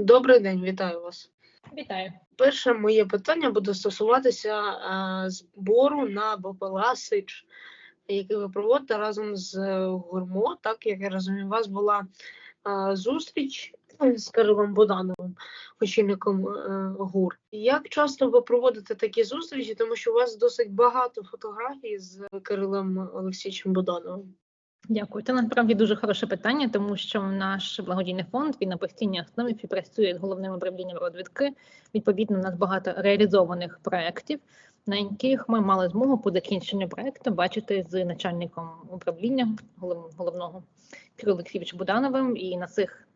Добрий день, вітаю вас. Вітаю. Перше моє питання буде стосуватися е, збору на БПЛА Сич, який ви проводите разом з е, ГУРМО. Так як я розумію, у вас була е, зустріч з Кирилом Бодановим, очільником е, ГУР. Як часто ви проводите такі зустрічі, тому що у вас досить багато фотографій з Кирилом Олексійовичем Бодановим? Дякую. Це насправді дуже хороше питання, тому що наш благодійний фонд він на постійній основі співпрацює з головним управлінням розвідки. Відповідно, у нас багато реалізованих проєктів, на яких ми мали змогу по закінченню проєкту бачити з начальником управління голов- головного Кирило Олексійовичем Будановим. І на цих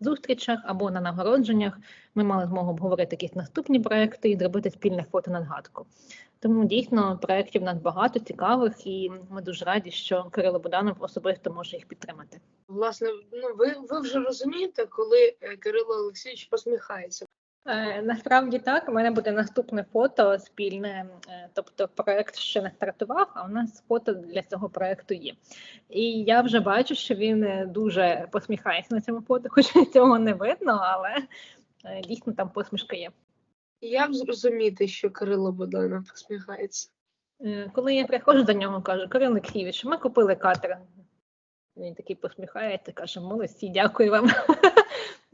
зустрічах або на нагородженнях ми мали змогу обговорити якісь наступні проекти і зробити спільне фото на згадку. Тому дійсно проєктів нас багато цікавих, і ми дуже раді, що Кирило Буданов особисто може їх підтримати. Власне, ну ви, ви вже розумієте, коли е, Кирило Олексійович посміхається. Е, насправді так, у мене буде наступне фото спільне, е, тобто проект ще не стартував, а у нас фото для цього проекту є. І я вже бачу, що він е, дуже посміхається на цьому фото, хоч цього не видно, але дійсно там посмішка є. Як зрозуміти, що Кирило Боданов посміхається? Коли я приходжу до нього, кажу, Кирил Олексійович, ми купили катер. Він такий посміхається, каже, молодці, дякую вам.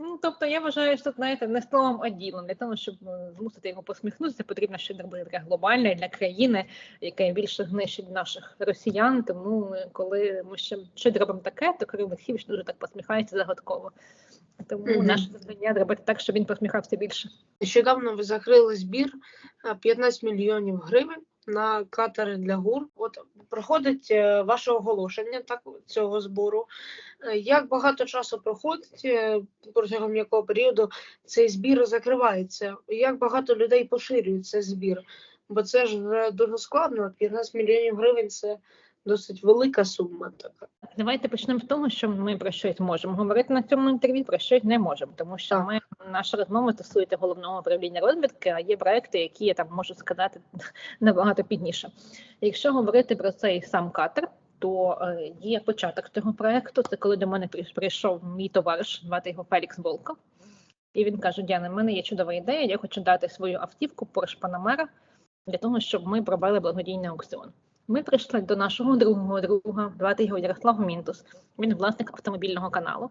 Ну, тобто я вважаю, що знаєте, не словом, а ділом. Для того, щоб е, змусити його посміхнутися, потрібно щось робити таке глобальне для країни, яке більше знищить наших росіян. Тому е, коли ми ще щось робимо таке, то Кирил Олексійович дуже так посміхається загадково. Тому Мгм. наше завдання зробити так, щоб він посміхався більше. Нещодавно ви закрили збір а, 15 мільйонів гривень на катери для ГУР. От проходить е, ваше оголошення так цього збору. Е, Як багато часу проходить е, протягом якого періоду цей збір закривається? Як багато людей поширюють цей збір? Бо це ж дуже складно. 15 мільйонів гривень це досить велика сума. Така. Давайте почнемо з того, що ми про щось можемо говорити на цьому інтерв'ю, про щось не можемо, тому що Так. ми наша розмова стосується головного управління розвідки, а є проекти, які я там можу сказати набагато пізніше. Якщо говорити про цей сам катер, то е, є початок цього проекту. Це коли до мене прийшов мій товариш, звати його Фелікс Волков. І він каже: Діана, в мене є чудова ідея. Я хочу дати свою автівку Porsche Panamera для того, щоб ми провели благодійний аукціон. Ми прийшли до нашого другого друга, звати його Ярослав Мінтус. Він власник автомобільного каналу.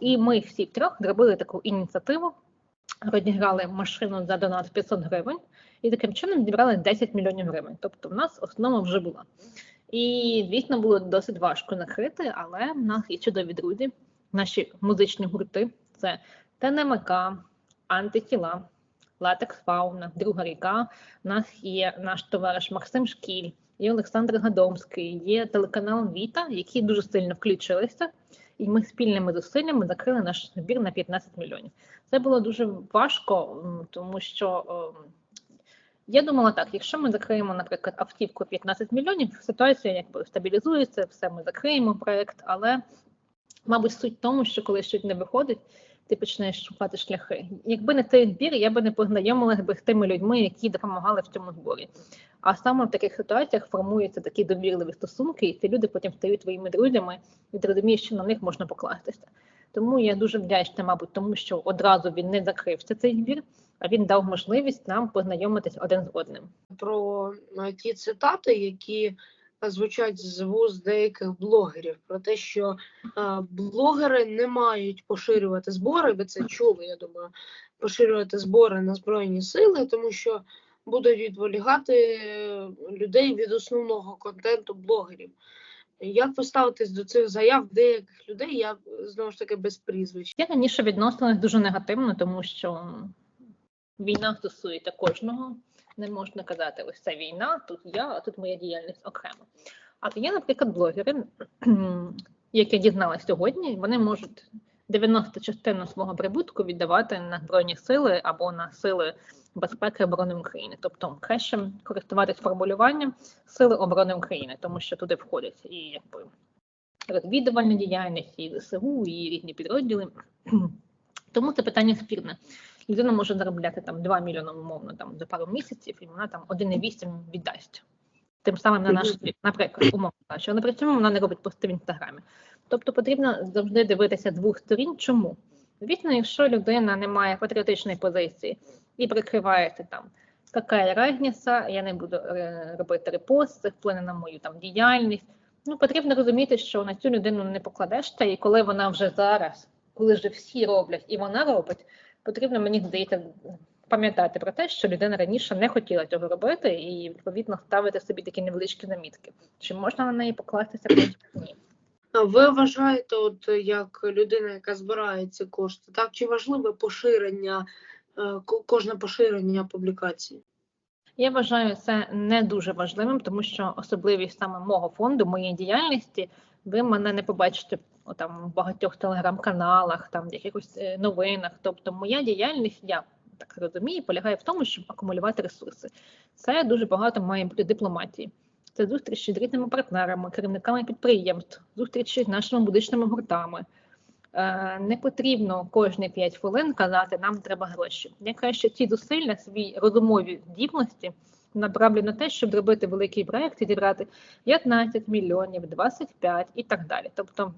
І ми всі трьох зробили таку ініціативу, розіграли машину за донат 500 гривень, і таким чином зібрали 10 мільйонів гривень. Тобто, в нас основа вже була. І звісно, було досить важко накрити, але в нас є чудові друзі, наші музичні гурти це ТНМК, антитіла, Латекс Фауна, Друга ріка. У нас є наш товариш Максим Шкіль, є Олександр Гадомський, є телеканал Віта, які дуже сильно включилися, і ми спільними зусиллями закрили наш збір на 15 мільйонів. Це було дуже важко, тому що ем, я думала так: якщо ми закриємо, наприклад, автівку 15 мільйонів, ситуація якби стабілізується, все ми закриємо проект, але мабуть суть в тому, що коли щось не виходить. Ти почнеш шукати шляхи. Якби не цей збір, я би не познайомилася з тими людьми, які допомагали в цьому зборі. А саме в таких ситуаціях формуються такі довірливі стосунки, і ці люди потім стають твоїми друзями, і ти розумієш, що на них можна покластися. Тому я дуже вдячна, мабуть, тому що одразу він не закрився цей збір, він дав можливість нам познайомитись один з одним. про е, ті цитати, які е, звучать з вуст деяких блогерів, про те, що е, блогери не мають поширювати збори, ви це чули, я думаю, поширювати збори на збройні сили, тому що будуть відволікати е, людей від основного контенту блогерів. Як ви ставитесь до цих заяв деяких людей? Я знову ж таки без прізвищ. Я раніше відносилась дуже негативно, тому що війна стосується кожного. Не можна казати, ось це війна, тут я, а тут моя діяльність окремо. А є, наприклад, блогери, як я дізналась сьогодні, вони можуть 90 частину свого прибутку віддавати на збройні сили або на сили безпеки оборони України. Тобто краще користуватись формулюванням сили оборони України, тому що туди входять і якби розвідувальна діяльність, і ЗСУ, і різні підрозділи. Тому це питання спірне. Людина може заробляти там 2 мільйони умовно там за пару місяців, і вона там 1,8 віддасть. Тим самим на наш збір, наприклад, умовно кажучи, але при цьому вона не робить пости в інстаграмі. Тобто потрібно завжди дивитися двох сторін. Чому? Звісно, якщо людина не має патріотичної позиції і прикривається там какая разниця, я не буду е, робити репост, це вплине на мою там діяльність. Ну, потрібно розуміти, що на цю людину не покладешся, і коли вона вже зараз, коли вже всі роблять і вона робить, потрібно, мені здається, пам'ятати про те, що людина раніше не хотіла цього робити, і відповідно ставити собі такі невеличкі замітки. Чи можна на неї покластися? Ні. А Ви вважаєте, от як людина, яка збирає ці кошти, так чи важливе поширення, е, ко- кожне поширення публікації? Я вважаю це не дуже важливим, тому що особливість саме мого фонду, моєї діяльності, ви мене не побачите там, в багатьох телеграм-каналах, там в якихось е, новинах. Тобто, моя діяльність, я так розумію, полягає в тому, щоб акумулювати ресурси. Це дуже багато має бути дипломатії. Це зустрічі з рідними партнерами, керівниками підприємств, зустрічі з нашими медичними гуртами. Е, Не потрібно кожні 5 хвилин казати, нам треба гроші. Я що ці зусилля, свої розумові здібності направлю на те, щоб зробити великий проект і зібрати 15 мільйонів, 25 і так далі. Тобто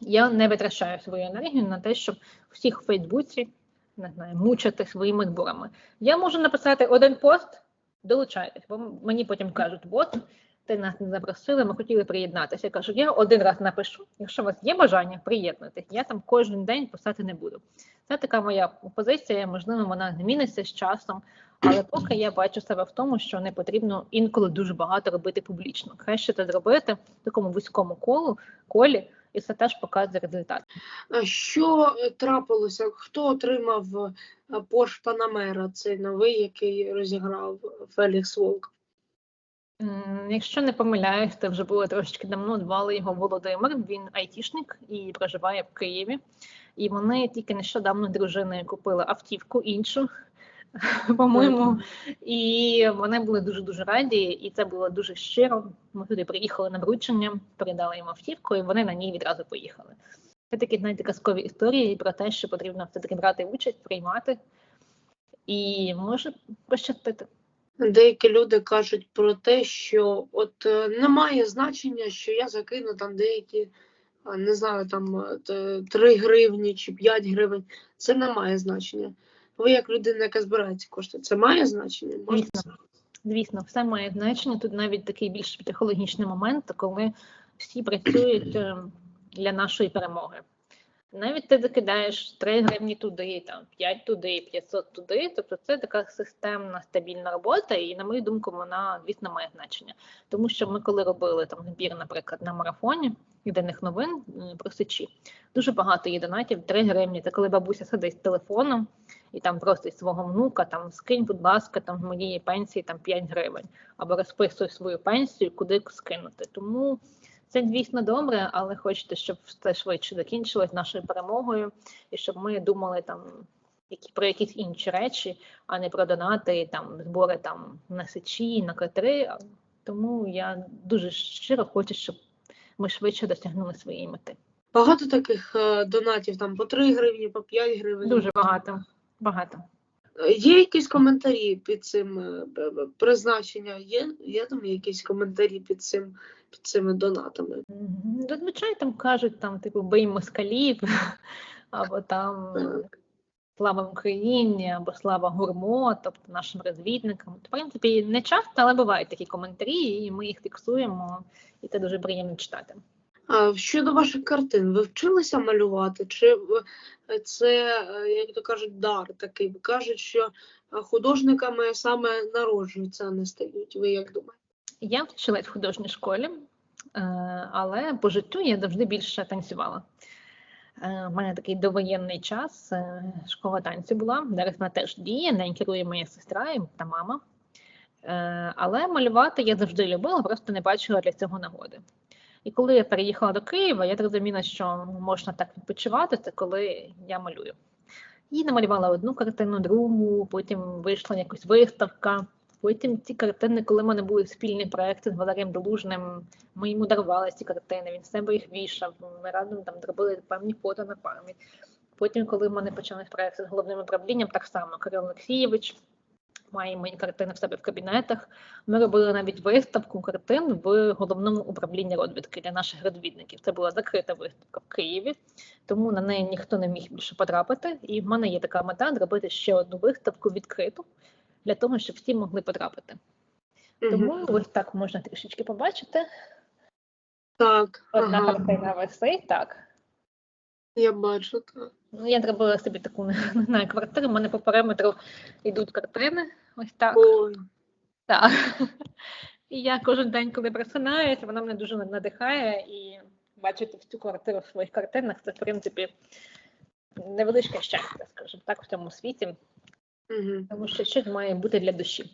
я не витрачаю свою енергію на те, щоб всіх в Фейсбуці не знаю, мучити своїми зборами. Я можу написати один пост, долучайтесь, бо мені потім кажуть, от ти нас не запросили, ми хотіли приєднатися. Я кажу, я один раз напишу. Якщо у вас є бажання, приєднуйтесь. Я там кожен день писати не буду. Це така моя позиція. Можливо, вона зміниться з часом, але поки я бачу себе в тому, що не потрібно інколи дуже багато робити публічно. Краще це зробити в такому вузькому колу колі, і це теж показує результат. А Що е, трапилося? Хто отримав е, Porsche Panamera, цей новий, який розіграв Фелікс Волк? Якщо не помиляюсь, це вже було трошечки давно. Звали його Володимир. Він айтішник і проживає в Києві. І вони тільки нещодавно з дружиною купили автівку іншу, по-моєму. І вони були дуже дуже раді, і це було дуже щиро. Ми туди приїхали на вручення, передали їм автівку, і вони на ній відразу поїхали. Це такі знаєте, казкові історії про те, що потрібно все-таки брати участь, приймати, і може пощастити. Деякі люди кажуть про те, що от е, немає значення, що я закину там деякі, а, не знаю, там е, 3 гривні чи 5 гривень. Це не має значення. Ви як людина, яка збирає ці кошти, це має значення? Можна Звісно, звісно, все має значення. Тут навіть такий більш психологічний момент, коли всі працюють е, для нашої перемоги. Навіть ти закидаєш 3 гривні туди, там 5 туди, 500 туди. Тобто це така системна стабільна робота, і на мою думку, вона звісно має значення. Тому що ми, коли робили там збір, наприклад, на марафоні єдиних новин про сечі, дуже багато є донатів, 3 гривні. Це коли бабуся сидить з телефоном і там просить свого внука, там скинь, будь ласка, там з моєї пенсії там 5 гривень, або розписуй свою пенсію, куди скинути. Тому це звісно добре, але хочете, щоб це швидше закінчилось нашою перемогою, і щоб ми думали там які про якісь інші речі, а не про донати, там збори там на сечі, на катери. Тому я дуже щиро хочу, щоб ми швидше досягнули своєї мети. багато таких е, донатів, там по 3 гривні, по 5 гривень. Дуже багато. Багато. Є якісь коментарі під цим е, призначення? Є, є там якісь коментарі під цим під цими донатами? Зазвичай там кажуть, там, типу, бий москалів, або там Так. слава Україні, або слава гурмо, тобто нашим розвідникам. В принципі, не часто, але бувають такі коментарі, і ми їх фіксуємо, і це дуже приємно читати. Щодо ваших картин, ви вчилися малювати? Чи це, е, як то кажуть, дар такий? Кажуть, що е, художниками саме народжуються, а не стають. Ви як думаєте? Я вчилась в художній школі, е, але по життю я завжди більше танцювала. Е, У мене такий довоєнний час, е, школа танцю була. Зараз вона теж діє, нею керує моя сестра та мама. Е, Але малювати я завжди любила, просто не бачила для цього нагоди. І коли я переїхала до Києва, я зрозуміла, що можна так відпочивати, це коли я малюю. І намалювала одну картину, другу, потім вийшла якась виставка. Потім ці картини, коли в мене були спільні проекти з Валерієм Долужним, ми йому дарували ці картини, він з себе їх вішав. Ми разом там зробили певні фото на пам'ять. Потім, коли в мене почались проекти з головним управлінням, так само Кирил Олексійович, маємо картини в себе в кабінетах. Ми робили навіть виставку картин в головному управлінні розвідки для наших розвідників. Це була закрита виставка в Києві, тому на неї ніхто не міг більше потрапити. І в мене є така мета зробити ще одну виставку відкриту для того, щоб всі могли потрапити. Тому ось так можна трішечки побачити. Так, Одна ага, картина висить, так. Я бачу так. Ну, я зробила собі таку не знаю, квартиру. У мене по периметру йдуть картини. Ось так. Ой, Так. І я кожен день, коли просинаюся, вона мене дуже надихає і бачити всю квартиру в своїх картинах це, в принципі, невеличке щастя, скажімо так, в цьому світі, угу. тому що щось має бути для душі.